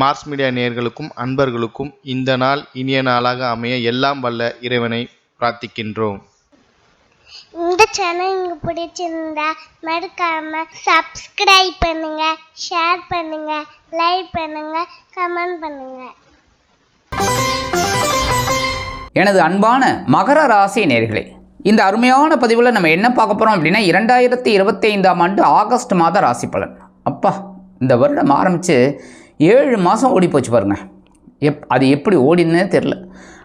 Mars media நேயர்களுக்கும் அன்பர்களுக்கும் இந்த நாள் இனிய நாளாக அமைய எல்லாம் வல்ல இறைவனை பிரார்த்திக்கின்றோம். இந்த சேனல் உங்களுக்கு பிடிச்சிருந்தா மறக்காம சப்ஸ்கிரைப் பண்ணுங்க ஷேர் பண்ணுங்க லைக் பண்ணுங்க கமெண்ட் பண்ணுங்க. எனது அன்பான மகர ராசி நேர்களே இந்த அருமையான பதிவில் நம்ம என்ன பார்க்க போகிறோம் அப்படின்னா இரண்டாயிரத்தி இருபத்தி ஐந்தாம் ஆண்டு ஆகஸ்ட் மாத ராசி பலன். அப்பா இந்த வருடம் ஆரம்பித்து ஏழு மாதம் ஓடி போச்சு பாருங்கள் எப் அது எப்படி ஓடினே தெரில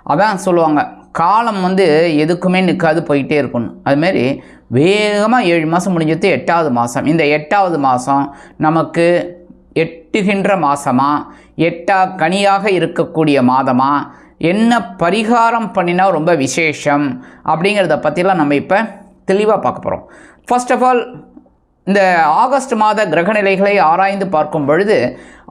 அதான் சொல்லுவாங்க காலம் வந்து எதுக்குமே நிற்காது போயிட்டே இருக்கணும் அதுமாரி வேகமாக ஏழு மாதம் முடிஞ்சது எட்டாவது மாதம் இந்த எட்டாவது மாதம் நமக்கு எட்டுகின்ற மாதமாக எட்டா கனியாக இருக்கக்கூடிய மாதமாக என்ன பரிகாரம் பண்ணினா ரொம்ப விசேஷம் அப்படிங்கிறத பற்றிலாம் நம்ம இப்போ தெளிவாக பார்க்க போகிறோம் ஃபர்ஸ்ட் ஆஃப் ஆல் இந்த ஆகஸ்ட் மாத கிரகநிலைகளை ஆராய்ந்து பார்க்கும் பொழுது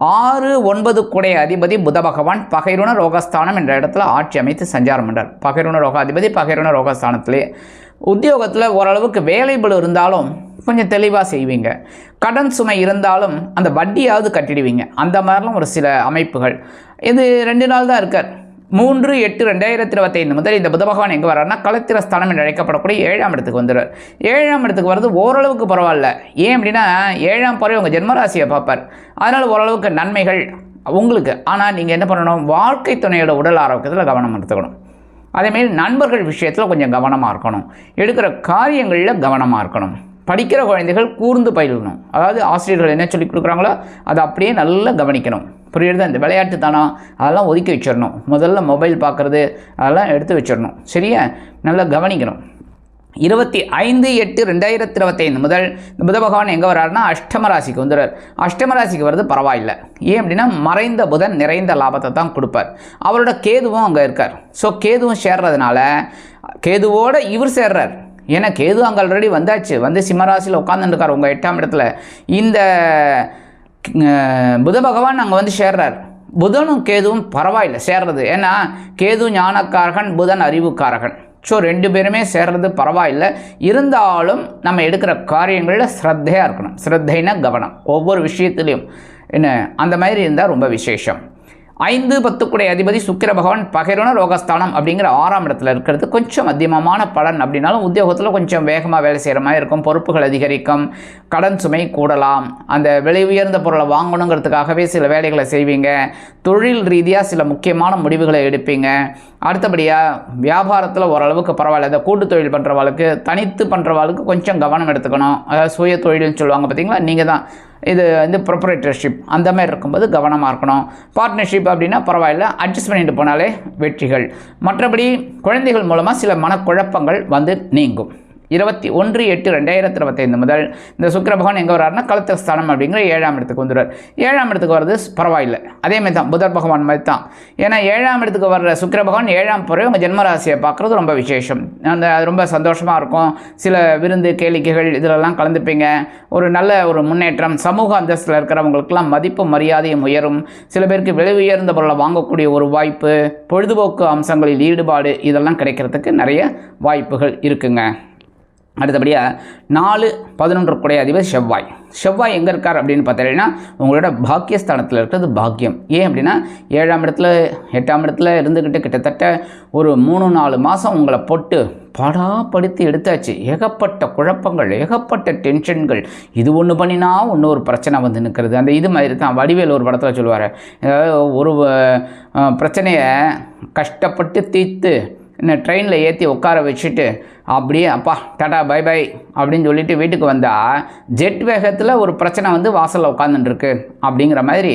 ஆறு ஒன்பது குடைய அதிபதி புத பகவான் பகைருண ரோகஸ்தானம் என்ற இடத்துல ஆட்சி அமைத்து சஞ்சாரம் பண்ணுறார் பகைருண ரோகாதிபதி பகைருண ரோகஸ்தானத்திலே. உத்தியோகத்தில் ஓரளவுக்கு வேலைபளு இருந்தாலும் கொஞ்சம் தெளிவாக செய்வீங்க. கடன் சுமை இருந்தாலும் அந்த வட்டியாவது கட்டிடுவீங்க. அந்த மாதிரிலாம் ஒரு சில அமைப்புகள். இது ரெண்டு நாள் தான் இருக்கார். மூன்று எட்டு ரெண்டாயிரத்தி இருபத்தைந்து முதல் இந்த புத பகவான் எங்கே வர்றாருன்னா கலத்திர ஸ்தானம் என்று அழைக்கப்படக்கூடிய ஏழாம் இடத்துக்கு வந்துடுவார் ஏழாம் இடத்துக்கு வர்றது ஓரளவுக்கு பரவாயில்ல. ஏன் அப்படின்னா ஏழாம் பறவை உங்கள் ஜென்மராசியை பார்ப்பார். அதனால் ஓரளவுக்கு நன்மைகள் உங்களுக்கு. ஆனால் நீங்கள் என்ன பண்ணணும்? வாழ்க்கை துணையோட உடல் ஆரோக்கியத்தில் கவனம் எடுத்துக்கணும். அதேமாரி நண்பர்கள் விஷயத்தில் கொஞ்சம் கவனமாக இருக்கணும். எடுக்கிற காரியங்களில் கவனமாக இருக்கணும். படிக்கிற குழந்தைகள் கூர்ந்து பயிலணும். அதாவது ஆசிரியர்கள் என்ன சொல்லி கொடுக்குறாங்களோ அதை அப்படியே நல்லா கவனிக்கணும். புரியுறது? இந்த விளையாட்டுத்தனம் அதெல்லாம் ஒதுக்கி வச்சிடணும். முதல்ல மொபைல் பார்க்குறது அதெல்லாம் எடுத்து வச்சிடணும். சரியா? நல்லா கவனிக்கணும். இருபத்தி ஐந்து எட்டு ரெண்டாயிரத்தி இருபத்தைந்து முதல் இந்த புத பகவான் எங்கே வர்றாருன்னா அஷ்டம ராசிக்கு வந்துடுறார். அஷ்டம ராசிக்கு வர்றது பரவாயில்லை. ஏன் அப்படின்னா மறைந்த புதன் நிறைந்த லாபத்தை தான் கொடுப்பார். அவரோட கேதுவும் அங்கே இருக்கார். ஸோ கேதுவும் சேர்றதுனால கேதுவோட இவர் சேர்றார். ஏன்னா கேது அங்கே ஆல்ரெடி வந்தாச்சு. வந்து சிம்மராசியில் உட்காந்துருக்கார் உங்கள் எட்டாம் இடத்துல. இந்த புத பகவான் அங்கே வந்து சேர்றார். புதனும் கேதுவும் பரவாயில்லை சேர்றது. ஏன்னா கேது ஞானக்காரகன் புதன் அறிவுக்காரகன். ஸோ ரெண்டு பேருமே சேர்றது பரவாயில்லை. இருந்தாலும் நம்ம எடுக்கிற காரியங்களில் ஸ்ரத்தையாக இருக்கணும். ஸ்ரத்தைனா கவனம். ஒவ்வொரு விஷயத்துலையும். என்ன அந்த மாதிரி இருந்தால் ரொம்ப விசேஷம். ஐந்து பத்துக்குடைய அதிபதி சுக்கிர பகவான் பகைருண ரோகஸ்தானம் அப்படிங்கிற ஆறாம் இடத்துல இருக்கிறது. கொஞ்சம் மத்தியமமான பலன் அப்படின்னாலும் உத்தியோகத்தில் கொஞ்சம் வேகமாக வேலை செய்கிற மாதிரி இருக்கும். பொறுப்புகள் அதிகரிக்கும். கடன் சுமை கூடலாம். அந்த விலை உயர்ந்த பொருளை வாங்கணுங்கிறதுக்காகவே சில வேலைகளை செய்வீங்க. தொழில் ரீதியாக சில முக்கியமான முடிவுகளை எடுப்பீங்க. அடுத்தபடியாக வியாபாரத்தில் ஓரளவுக்கு பரவாயில்ல. இந்த கூட்டு தொழில் பண்ணுறவாளுக்கு தனித்து பண்ணுறவாளுக்கு கொஞ்சம் கவனம் எடுத்துக்கணும். அதாவது சுய தொழில்னு சொல்லுவாங்க பார்த்தீங்களா நீங்கள் தான் இது வந்து ப்ரொப்ரேட்டர்ஷிப் அந்த மாதிரி இருக்கும்போது கவனமாக இருக்கணும். பார்ட்னர்ஷிப் அப்படின்னா பரவாயில்ல. அட்ஜஸ்ட் பண்ணிட்டு போனாலே வெற்றிகள். மற்றபடி குழந்தைகள் மூலமாக சில மனக்குழப்பங்கள் வந்து நீங்கும். இருபத்தி ஒன்று எட்டு ரெண்டாயிரத்தி இருபத்தைந்து முதல் இந்த சுக்கர பகவான் எங்கே வர்றாருன்னா களத்த ஸ்தானம் அப்படிங்கிற ஏழாம் இடத்துக்கு வந்துடுவார். ஏழாம் இடத்துக்கு வர்றது பரவாயில்லை. அதே மாதிரி தான் புதர் பகவான் மாதிரி தான். ஏன்னா ஏழாம் இடத்துக்கு வர்ற சுக்கர பகவான் ஏழாம் பிறகு உங்கள் ஜென்மராசியை பார்க்குறது ரொம்ப விசேஷம். அந்த அது ரொம்ப சந்தோஷமாக இருக்கும். சில விருந்து கேளிக்கைகள் இதிலெல்லாம் கலந்துப்பீங்க. ஒரு நல்ல ஒரு முன்னேற்றம் சமூக அந்தஸ்தில் இருக்கிறவங்களுக்கெல்லாம் மதிப்பு மரியாதையும் உயரும். சில பேருக்கு விலை உயர்ந்த பொருளை வாங்கக்கூடிய ஒரு வாய்ப்பு பொழுதுபோக்கு அம்சங்களில் ஈடுபாடு இதெல்லாம் கிடைக்கிறதுக்கு நிறைய வாய்ப்புகள் இருக்குங்க. அடுத்தபடியாக நாலு பதினொன்று குடைய அதிபர் செவ்வாய். செவ்வாய் எங்கே இருக்கார் அப்படின்னு பார்த்தீங்கன்னா உங்களோட பாக்கியஸ்தானத்தில் இருக்கிறது பாக்கியம். ஏன் அப்படின்னா ஏழாம் இடத்துல எட்டாம் இடத்துல இருந்துக்கிட்டு கிட்டத்தட்ட ஒரு மூணு நாலு மாதம் உங்களை போட்டு படாப்படுத்தி எடுத்தாச்சு. ஏகப்பட்ட குழப்பங்கள் ஏகப்பட்ட டென்ஷன்கள். இது ஒன்று பண்ணினா ஒன்று ஒரு பிரச்சனை வந்து நிற்கிறது அந்த இது மாதிரி தான் வடிவேல் ஒரு படத்தில் சொல்லுவார். ஒரு பிரச்சனையை கஷ்டப்பட்டு தீர்த்து என்ன ட்ரெயினில் ஏற்றி உட்கார வச்சுட்டு அப்படியே அப்பா டாடா பை பை அப்படின்னு சொல்லிட்டு வீட்டுக்கு வந்தால் ஜெட் வேகத்தில் ஒரு பிரச்சனை வந்து வாசலில் உட்காந்துட்டுருக்கு அப்படிங்கிற மாதிரி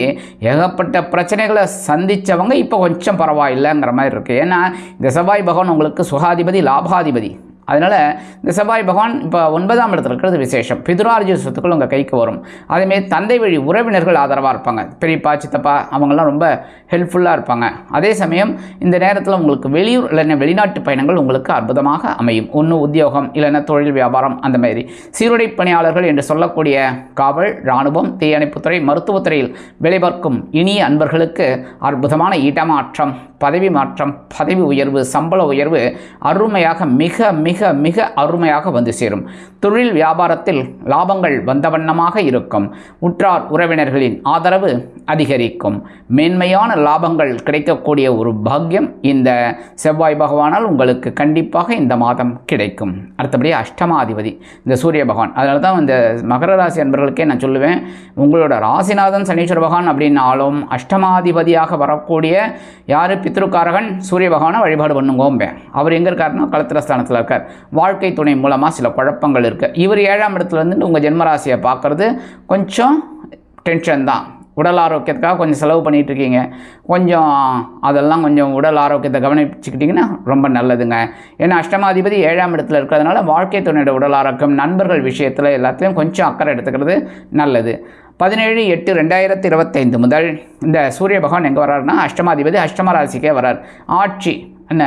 ஏகப்பட்ட பிரச்சனைகளை சந்தித்தவங்க இப்போ கொஞ்சம் பரவாயில்லைங்கிற மாதிரி இருக்குது ஏன்னா இந்த செவ்வாய் பகவான் உங்களுக்கு சுகாதிபதி லாபாதிபதி. அதனால் இந்த செவ்வாய் பகவான் இப்போ ஒன்பதாம் இடத்துல இருக்கிறது விசேஷம். பிதுரார்ஜி சொத்துக்கள் உங்கள் கைக்கு வரும். அதேமாரி தந்தை வழி உறவினர்கள் ஆதரவாக இருப்பாங்க. பெரியப்பா சித்தப்பா அவங்கெல்லாம் ரொம்ப ஹெல்ப்ஃபுல்லாக இருப்பாங்க. அதே சமயம் இந்த நேரத்தில் உங்களுக்கு வெளியூர் இல்லைன்னா வெளிநாட்டு பயணங்கள் உங்களுக்கு அற்புதமாக அமையும். ஒன்று உத்தியோகம் இல்லைன்னா தொழில் வியாபாரம் அந்த மாதிரி. சீருடை பணியாளர்கள் என்று சொல்லக்கூடிய காவல் இராணுவம் தீயணைப்புத்துறை மருத்துவத்துறையில் வேலை பார்க்கும் இனிய அன்பர்களுக்கு அற்புதமான இடமாற்றம் பதவி மாற்றம் பதவி உயர்வு சம்பள உயர்வு அருமையாக மிக மிக மிக மிக அருமையாக வந்து சேரும். தொழில் வியாபாரத்தில் லாபங்கள் வந்த வண்ணமாக இருக்கும். உற்றார் உறவினர்களின் ஆதரவு அதிகரிக்கும். மேன்மையான லாபங்கள் கிடைக்கக்கூடிய ஒரு பாக்கியம் இந்த செவ்வாய் பகவானால் உங்களுக்கு கண்டிப்பாக இந்த மாதம் கிடைக்கும். அடுத்தபடி அஷ்டமாதிபதி இந்த சூரிய பகவான். அதனால தான் இந்த மகர ராசி அன்பர்களுக்கே நான் சொல்லுவேன் உங்களோட ராசிநாதன் சனீஸ்வர பகவான் அப்படின்னாலும் அஷ்டமாதிபதியாக வரக்கூடிய யார்? பித்ருக்காரகன் சூரிய பகவானை வழிபாடு பண்ணுங்கோம்பேன். அவர் எங்கே இருக்காருன்னா கலத்திர ஸ்தானத்தில் இருக்கார். வாழ்க்கை துணை மூலமாக சில குழப்பங்கள் இருக்குது இவர் ஏழாம் இடத்துல இருந்துட்டு உங்கள் ஜென்மராசியை பார்க்குறது கொஞ்சம் டென்ஷன் தான். உடல் ஆரோக்கியத்துக்காக கொஞ்சம் செலவு பண்ணிகிட்ருக்கீங்க கொஞ்சம் அதெல்லாம் கொஞ்சம் உடல் ஆரோக்கியத்தை கவனிச்சுக்கிட்டிங்கன்னா ரொம்ப நல்லதுங்க. ஏன்னா அஷ்டமாதிபதி ஏழாம் இடத்துல இருக்கிறதுனால வாழ்க்கை துணையோட உடல் ஆரோக்கியம் நண்பர்கள் விஷயத்தில் எல்லாத்துலேயும் கொஞ்சம் அக்கறை எடுத்துக்கிறது நல்லது. பதினேழு எட்டு ரெண்டாயிரத்தி இருபத்தைந்து முதல் இந்த சூரிய பகவான் எங்கே வர்றாருன்னா அஷ்டமாதிபதி அஷ்டம ராசிக்கே வர்றார். ஆட்சி என்ன?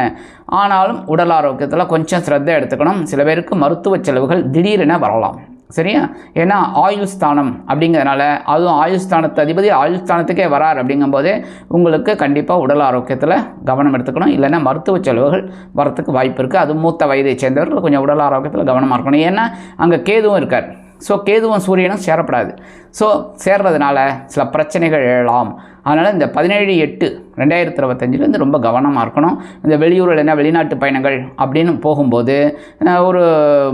ஆனாலும் உடல் ஆரோக்கியத்தில் கொஞ்சம் சிரத்தை எடுத்துக்கணும். சில பேருக்கு மருத்துவ செலவுகள் திடீரென வரலாம். சரியா? ஏன்னா ஆயுள் ஸ்தானம் அப்படிங்கிறதுனால அதுவும் ஆயுள் ஸ்தானத்து அதிபதி ஆயுள் ஸ்தானத்துக்கே வரார் அப்படிங்கும்போதே உங்களுக்கு கண்டிப்பாக உடல் ஆரோக்கியத்தில் கவனம் எடுத்துக்கணும். இல்லைன்னா மருத்துவ செலவுகள் வரத்துக்கு வாய்ப்பு இருக்குது அது மூத்த வயதை சேர்ந்தவர்கள் கொஞ்சம் உடல் ஆரோக்கியத்தில் கவனமாக இருக்கணும். ஏன்னா அங்கே கேதுவும் இருக்கார். ஸோ கேதுவும் சூரியனும் சேரப்படாது. ஸோ சேர்றதுனால சில பிரச்சனைகள் எழலாம். அதனால் இந்த பதினேழு எட்டு ரெண்டாயிரத்தி இருபத்தஞ்சிலேருந்து ரொம்ப கவனமாக இருக்கணும். இந்த வெளியூரில் என்ன வெளிநாட்டு பயணங்கள் அப்படின்னு போகும்போது ஒரு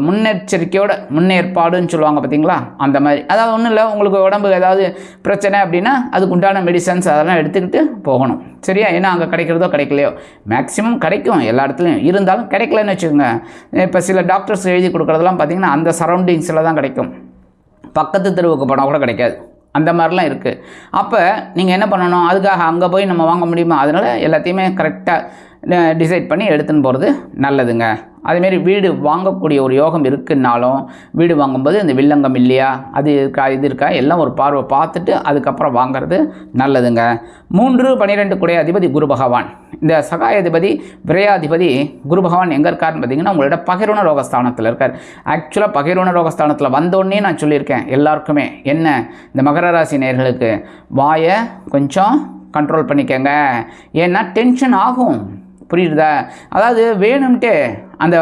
முன்னெச்சரிக்கையோட முன்னேற்பாடுன்னு சொல்லுவாங்க பார்த்தீங்களா அந்த மாதிரி. அதாவது ஒன்றும் இல்லை உங்களுக்கு உடம்பு ஏதாவது பிரச்சனை அப்படின்னா அதுக்கு உண்டான மெடிசன்ஸ் அதெல்லாம் எடுத்துக்கிட்டு போகணும். சரியா? ஏன்னா அங்கே கிடைக்கிறதோ கிடைக்கலையோ. மேக்ஸிமம் கிடைக்கும் எல்லா இடத்துலையும். இருந்தாலும் கிடைக்கலன்னு வச்சுக்கோங்க. இப்போ சில டாக்டர்ஸ் எழுதி கொடுக்குறதெல்லாம் பார்த்திங்கன்னா அந்த சரௌண்டிங்ஸில் தான் கிடைக்கும். பக்கத்து தெருவுக்கு போனால் கூட கிடைக்காது. அந்த மாதிரிலாம் இருக்குது அப்போ நீங்கள் என்ன பண்ணணும்? அதுக்காக அங்கே போய் நம்ம வாங்க முடியுமா? அதனால் எல்லாத்தையுமே கரெக்டாக டிசைட் பண்ணி எடுத்துன்னு போகிறது நல்லதுங்க. அதேமாரி வீடு வாங்கக்கூடிய ஒரு யோகம் இருக்குன்னாலும் வீடு வாங்கும்போது இந்த வில்லங்கம் இல்லையா? அது இருக்கா இது இருக்கா? எல்லாம் ஒரு பார்வை பார்த்துட்டு அதுக்கப்புறம் வாங்குறது நல்லதுங்க. மூன்று பன்னிரெண்டு குடைய அதிபதி குரு பகவான். இந்த சகாயாதிபதி விரையாதிபதி குரு பகவான் எங்கே இருக்காருன்னு பார்த்தீங்கன்னா உங்களோட பகிர்வுண ரோகஸ்தானத்தில் இருக்கார். ஆக்சுவலாக பகிர்வுண ரோகஸ்தானத்தில் வந்தோடனே நான் சொல்லியிருக்கேன் எல்லாருக்குமே என்ன? இந்த மகர ராசி நேர்களுக்கு வாயை கொஞ்சம் கண்ட்ரோல் பண்ணிக்கங்க. ஏன்னா டென்ஷன் ஆகும். புரியுதா? அதாவது வேணும்ட்டே அந்த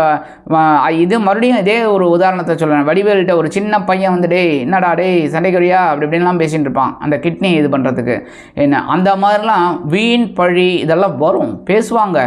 இது மறுபடியும் இதே ஒரு உதாரணத்தை சொல்கிறேன் வடிவேல்கிட்ட ஒரு சின்ன பையன் வந்து டேய் என்னடா டேய் சண்டைக்கறியா அப்படி இப்படின்லாம் பேசிட்டு இருப்பான் அந்த கிட்னி இது பண்ணுறதுக்கு என்ன அந்த மாதிரிலாம் வீண் பழி இதெல்லாம் வரும். பேசுவாங்க.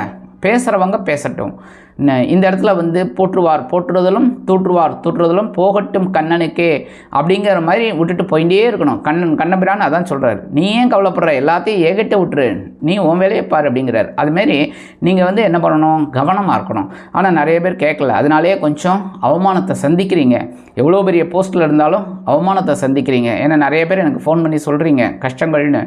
பேசுகிறவங்க பேசட்டும். இந்த இடத்துல வந்து போற்றுவார் போற்றுதலும் தூற்றுவார் தூற்றுதலும் போகட்டும் கண்ணனுக்கே அப்படிங்கிற மாதிரி விட்டுட்டு போயிட்டே இருக்கணும். கண்ணன் கண்ணபிரான் அதான் சொல்கிறார் நீ ஏன் கவலைப்படுற? எல்லாத்தையும் ஏகிட்ட விட்டுரு. நீ உன் வேலையை பாரு அப்படிங்கிறார். அதுமாரி நீங்கள் வந்து என்ன பண்ணணும்? கவனமாக இருக்கணும். ஆனால் நிறைய பேர் கேட்கல. அதனாலேயே கொஞ்சம் அவமானத்தை சந்திக்கிறீங்க. எவ்வளோ பெரிய போஸ்ட்டில் இருந்தாலும் அவமானத்தை சந்திக்கிறீங்க. ஏன்னா நிறைய பேர் எனக்கு ஃபோன் பண்ணி சொல்கிறீங்க கஷ்டங்கள்னு.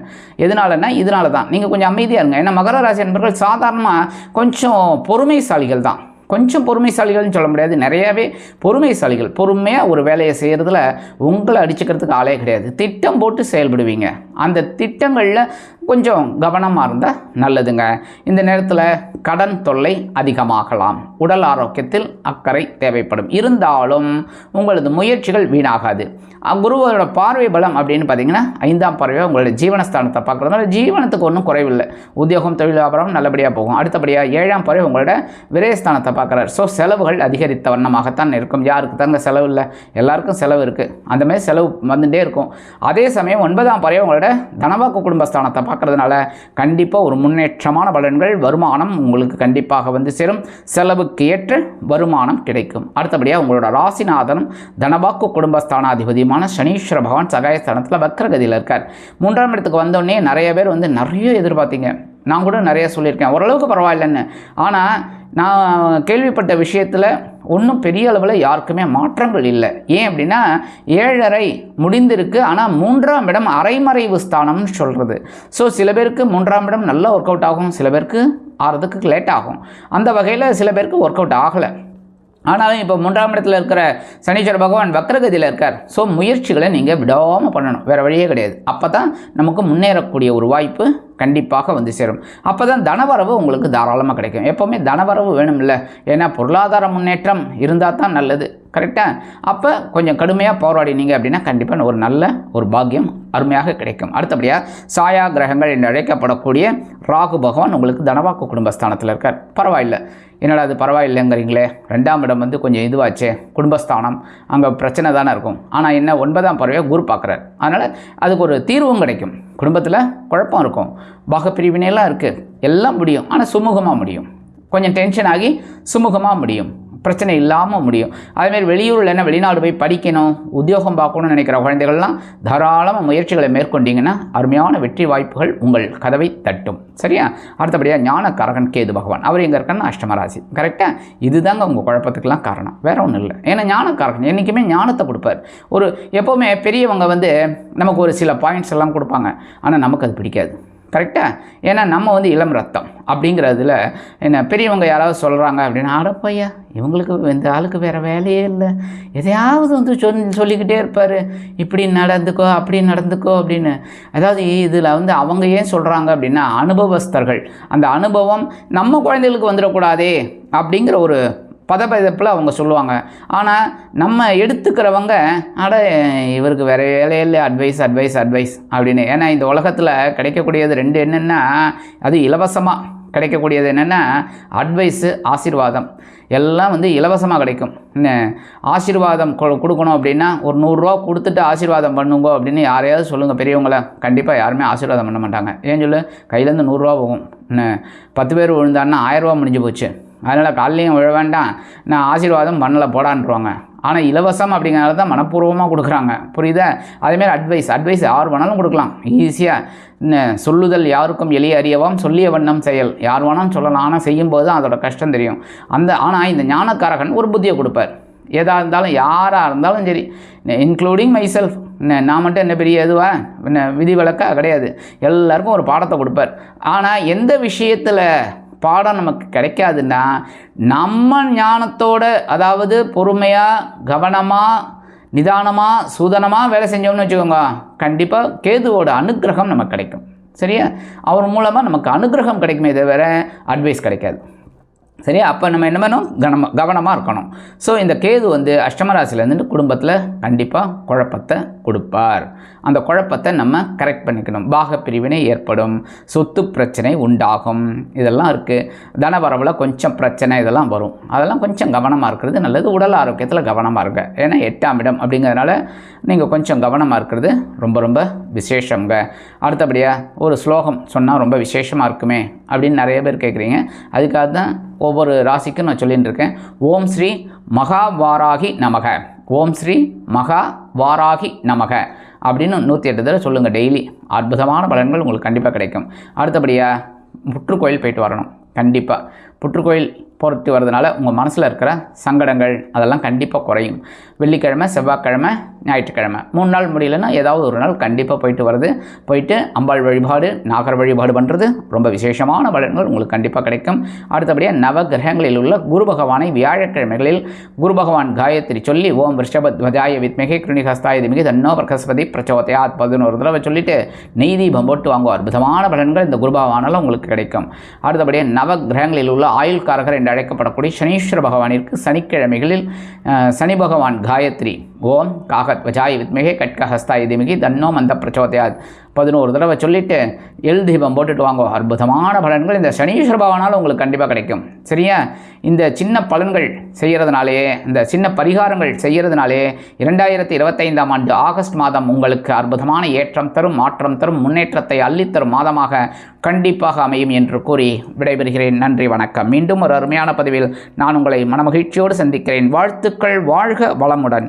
எதனாலன்னா இதனால தான் நீங்கள் கொஞ்சம் அமைதியாக இருங்க. ஏன்னா மகர ராசி என்பவர்கள் சாதாரணமாக கொஞ்சம் பொறுமைசாலிகள் தான் கொஞ்சம் பொறுமைசாலிகள்னு சொல்ல முடியாது. நிறையாவே பொறுமைசாலிகள். பொறுமையாக ஒரு வேலையை செய்கிறதுல உங்களை அடிச்சுக்கிறதுக்கு ஆளே கிடையாது. திட்டம் போட்டு செயல்படுவீங்க. அந்த திட்டங்களில் கொஞ்சம் கவனமாக இருந்தால் நல்லதுங்க. இந்த நேரத்தில் கடன் தொல்லை அதிகமாகலாம். உடல் ஆரோக்கியத்தில் அக்கறை தேவைப்படும். இருந்தாலும் உங்களது முயற்சிகள் வீணாகாது. குருவோட பார்வை பலம் அப்படின்னு பார்த்தீங்கன்னா ஐந்தாம் பார்வையாக உங்களோட ஜீவனஸ்தானத்தை பார்க்குறதுனால ஜீவனத்துக்கு ஒன்றும் குறைவில்லை. உத்தியோகம் தொழில் வியாபாரம் நல்லபடியாக போகும். அடுத்தபடியாக ஏழாம் பார்வை உங்களோட விரயஸ்தானத்தை பார்க்குறாரு. ஸோ செலவுகள் அதிகரித்த வண்ணமாகத்தான் இருக்கும். யாருக்கு தாங்க செலவு இல்லை? எல்லாருக்கும் செலவு இருக்குது அந்த மாதிரி செலவு வந்துகிட்டே இருக்கும். அதே சமயம் ஒன்பதாம் பறவை உங்களோட தனவாக்கு குடும்பஸ்தானத்தை பார்க்குறதுனால கண்டிப்பாக ஒரு முன்னேற்றமான பலன்கள் வருமானம் உங்களுக்கு கண்டிப்பாக வந்து சேரும். செலவுக்கு ஏற்ற வருமானம் கிடைக்கும். அடுத்தபடியாக உங்களோட ராசிநாதனும் தனவாக்கு குடும்பஸ்தானாதிபதியுமான சனீஸ்வர பகவான் சகாயஸ்தானத்தில் பக்ரகதியில் இருக்கார். மூன்றாம் இடத்துக்கு வந்தோடனே நிறைய பேர் வந்து நிறைய எதிர்பார்த்தீங்க. நான் கூட நிறைய சொல்லியிருக்கேன். ஓரளவுக்கு பரவாயில்லைன்னு. ஆனால் நான் கேள்விப்பட்ட விஷயத்தில் ஒன்றும் பெரிய அளவில் யாருக்குமே மாற்றங்கள் இல்லை. ஏன் அப்படின்னா ஏழரை முடிந்திருக்கு. ஆனால் மூன்றாம் இடம் அரைமறைவு ஸ்தானம்னு சொல்கிறது ஸோ சில பேருக்கு மூன்றாம் இடம் நல்லா ஒர்க் அவுட் ஆகும் சில பேருக்கு ஆறதுக்கு லேட் ஆகும். அந்த வகையில் சில பேருக்கு ஒர்க் அவுட் ஆகலை. ஆனாலும் இப்போ மூன்றாம் இடத்துல இருக்கிற சனீஸ்வர பகவான் வக்ரகதியில் இருக்கார். ஸோ முயற்சிகளை நீங்கள் விடாமல் பண்ணணும். வேறு வழியே கிடையாது. அப்போ தான் நமக்கு முன்னேறக்கூடிய ஒரு வாய்ப்பு கண்டிப்பாக வந்து சேரும். அப்போ தான் தனவரவு உங்களுக்கு தாராளமாக கிடைக்கும். எப்போவுமே தனவரவு வேணும் இல்லை ஏன்னா பொருளாதார முன்னேற்றம் இருந்தால் தான் நல்லது. கரெக்டாக அப்போ கொஞ்சம் கடுமையாக போராடினீங்க அப்படின்னா கண்டிப்பாக ஒரு நல்ல ஒரு பாக்கியம் அருமையாக கிடைக்கும். அடுத்தபடியாக சாயா கிரகங்கள் என்று அழைக்கப்படக்கூடிய ராகு பகவான் உங்களுக்கு தனவாக்கு குடும்பஸ்தானத்தில் இருக்கார். பரவாயில்லை. என்னடா அது பரவாயில்லைங்கிறீங்களே? ரெண்டாம் இடம் வந்து கொஞ்சம் இதுவாச்சே. குடும்பஸ்தானம். அங்கே பிரச்சனை தானே இருக்கும். ஆனால் என்ன ஒன்பதாம் பறவையாக குரு பார்க்குறாரு. அதனால் அதுக்கு ஒரு தீர்வும் கிடைக்கும். குடும்பத்தில் குழப்பம் இருக்கும். பாகப்பிரிவினையெல்லாம் இருக்குது எல்லாம் முடியும். ஆனால் சுமூகமாக முடியும். கொஞ்சம் டென்ஷன் ஆகி சுமூகமாக முடியும். பிரச்சனை இல்லாமல் முடியும். அதேமாதிரி வெளியூரில் என்ன வெளிநாடு போய் படிக்கணும் உத்தியோகம் பார்க்கணும்னு நினைக்கிற குழந்தைகள்லாம் தாராளமாக முயற்சிகளை மேற்கொண்டீங்கன்னா அருமையான வெற்றி வாய்ப்புகள் உங்கள் கதவை தட்டும். சரியா? அடுத்தபடியாக ஞானக்காரகன் கேது பகவான். அவர் எங்கே இருக்காருன்னா அஷ்டமராசி. கரெக்டாக இதுதாங்க உங்கள் குழப்பத்துக்கெல்லாம் காரணம். வேற ஒன்றும் இல்லை. ஏன்னா ஞானக்காரகன் என்றைக்குமே ஞானத்தை கொடுப்பார். ஒரு எப்போவுமே பெரியவங்க வந்து நமக்கு ஒரு சில பாயிண்ட்ஸ் எல்லாம் கொடுப்பாங்க. ஆனால் நமக்கு அது பிடிக்காது. கரெக்டாக ஏன்னா நம்ம வந்து இளம் ரத்தம் அப்படிங்கிறதுல என்ன பெரியவங்க யாராவது சொல்கிறாங்க அப்படின்னா அடப்பையா இவங்களுக்கு இந்த ஆளுக்கு வேறு வேலையே இல்லை. எதையாவது வந்து சொல் சொல்லிக்கிட்டே இருப்பார். இப்படி நடந்துக்கோ அப்படி நடந்துக்கோ அப்படின்னு. அதாவது இதில் வந்து அவங்க ஏன் சொல்கிறாங்க அப்படின்னா அனுபவஸ்தர்கள். அந்த அனுபவம் நம்ம குழந்தைகளுக்கு வந்துடக்கூடாதே அப்படிங்கிற ஒரு பதப்பதப்பில் அவங்க சொல்லுவாங்க. ஆனால் நம்ம எடுத்துக்கிறவங்க அட இவருக்கு வேறு வேலையே இல்லை அட்வைஸ் அட்வைஸ் அட்வைஸ் அப்படின்னு. ஏன்னா இந்த உலகத்தில் கிடைக்கக்கூடியது ரெண்டு என்னென்னா அது இலவசமாக கிடைக்கக்கூடியது என்னென்னா அட்வைஸு ஆசீர்வாதம். எல்லாம் வந்து இலவசமாக கிடைக்கும். என்ன? ஆசீர்வாதம் கொ- கொடுக்கணும் அப்படின்னா ஒரு நூறுரூவா கொடுத்துட்டு ஆசீர்வாதம் பண்ணுங்க அப்படின்னு யாரையாவது சொல்லுங்கள் பெரியவங்கள கண்டிப்பாக யாருமே ஆசீர்வாதம் பண்ண மாட்டாங்க. ஏன் சொல்லு? கையிலேருந்து நூறுரூவா போகும். என்ன? பத்து பேர் விழுந்தான்னா ஆயிரரூவா முடிஞ்சு போச்சு. அதனால் காலையும் விழ வேண்டாம். நான் ஆசீர்வாதம் பண்ணலை போடான்ருவாங்க ஆனால் இலவசம் அப்படிங்கிறனால தான் மனப்பூர்வமாக கொடுக்குறாங்க. புரியுதா? அதேமாரி அட்வைஸ் அட்வைஸ் யார் வேணாலும் கொடுக்கலாம். ஈஸியாக சொல்லுதல் யாருக்கும் எளிய அறியவாம் சொல்லிய வண்ணம் செயல். யார் வேணாலும் சொல்லலாம். ஆனால் செய்யும்போது தான் அதோட கஷ்டம் தெரியும். அந்த ஆனால் இந்த ஞானக்காரகன் ஒரு புத்தியை கொடுப்பார். எதாக இருந்தாலும் யாராக இருந்தாலும் சரி இன்க்ளூடிங் மை செல்ஃப் நான் மட்டும் என்ன பெரிய இதுவா? என்ன விதி விலக்கா கிடையாது. எல்லாருக்கும் ஒரு பாடத்தை கொடுப்பார். ஆனால் எந்த விஷயத்தில் பாடம் நமக்கு கிடைக்காதுன்னா நம்ம ஞானத்தோட அதாவது பொறுமையாக கவனமாக நிதானமாக சூதனமாக வேலை செஞ்சோம்னு வச்சுக்கோங்க கண்டிப்பாக கேதுவோட அனுக்கிரகம் நமக்கு கிடைக்கும். சரியா? அவர் மூலமாக நமக்கு அனுகிரகம் கிடைக்குமே தவிர அட்வைஸ் கிடைக்காது. சரியா? அப்போ நம்ம என்ன பண்ணணும்? கவனமாக கவனமாக இருக்கணும். ஸோ இந்த கேது வந்து அஷ்டமராசிலேருந்து குடும்பத்தில் கண்டிப்பாக குழப்பத்தை கொடுப்பார். அந்த குழப்பத்தை நம்ம கரெக்ட் பண்ணிக்கணும். பாக பிரிவினை ஏற்படும். சொத்து பிரச்சனை உண்டாகும். இதெல்லாம் இருக்குது தனவரவில் கொஞ்சம் பிரச்சனை இதெல்லாம் வரும். அதெல்லாம் கொஞ்சம் கவனமாக இருக்கிறது நல்லது. உடல் ஆரோக்கியத்தில் கவனமாக இருக்க ஏன்னா எட்டாம் இடம் அப்படிங்கிறதுனால நீங்கள் கொஞ்சம் கவனமாக இருக்கிறது ரொம்ப ரொம்ப விசேஷங்க அடுத்தபடியாக ஒரு ஸ்லோகம் சொன்னால் ரொம்ப விசேஷமாக இருக்குமே அப்படின்னு நிறைய பேர் கேட்குறீங்க அதுக்காக தான் ஒவ்வொரு ராசிக்கும் நான் சொல்லிட்டு இருக்கேன் ஓம் ஸ்ரீ மகா வாராகி நமக. ஓம் ஸ்ரீ மகா வாராகி நமக. அப்படின்னு நூற்றி எட்டு தடவை சொல்லுங்கள் டெய்லி. அற்புதமான பலன்கள் உங்களுக்கு கண்டிப்பாக கிடைக்கும். அடுத்தபடியாக முற்றுக்கோயில் போயிட்டு வரணும். கண்டிப்பாக புற்றுக்கோயில் போட்டு வரதுனால உங்கள் மனசில் இருக்கிற சங்கடங்கள் அதெல்லாம் கண்டிப்பாக குறையும். வெள்ளிக்கிழமை செவ்வாய்க்கிழமை ஞாயிற்றுக்கிழமை. மூணு நாள் முடியலன்னா ஏதாவது ஒரு நாள் கண்டிப்பாக போயிட்டு வருது போயிட்டு அம்பாள் வழிபாடு நாகர் வழிபாடு பண்ணுறது ரொம்ப விசேஷமான பலன்கள் உங்களுக்கு கண்டிப்பாக கிடைக்கும். அடுத்தபடியாக நவ கிரகங்களில் உள்ள குரு பகவானை வியாழக்கிழமைகளில் குரு பகவான் காயத்ரி சொல்லி ஓம் ரிஷபத்வஜாய வித்மிகை கிருணிகஸ்தாய திமிகை தன்னோ பிரகஸ்பதி பிரச்சோதயாத் பதினோரு தடவை சொல்லிட்டு நெய் தீபம் போட்டு வாங்குவோம் அற்புதமான பலன்கள் இந்த குரு பகவானால் உங்களுக்கு கிடைக்கும். அடுத்தபடியாக நவ கிரகங்களில் உள்ள ஆயுள்காரகர் என்று அழைக்கப்படக்கூடிய சனீஸ்வர பகவானிற்கு சனிக்கிழமைகளில் சனி பகவான் காயத்ரி ஓம் காகத் வஜாய வித்மிகை கட்கஹஸ்தாய் திமிகி தன்னோ மந்த பிரச்சோதயாத். பதினோரு தடவை சொல்லிட்டு எல் தீபம் போட்டுட்டு வாங்க. அற்புதமான பலன்கள் இந்த சனீஸ்வர பகவானால் உங்களுக்கு கண்டிப்பாக கிடைக்கும். சரியா? இந்த சின்ன பலன்கள் செய்கிறதுனாலே இந்த சின்ன பரிகாரங்கள் செய்கிறதுனாலே இரண்டாயிரத்தி இருபத்தைந்தாம் ஆண்டு ஆகஸ்ட் மாதம் உங்களுக்கு அற்புதமான ஏற்றம் தரும் மாற்றம் தரும் முன்னேற்றத்தை அள்ளித்தரும் மாதமாக கண்டிப்பாக அமையும் என்று கூறி விடைபெறுகிறேன். நன்றி வணக்கம். மீண்டும் ஒரு அருமையான பதிவில் நான் உங்களை மனமகிழ்ச்சியோடு சந்திக்கிறேன். வாழ்த்துக்கள் வாழ்க வளமுடன்.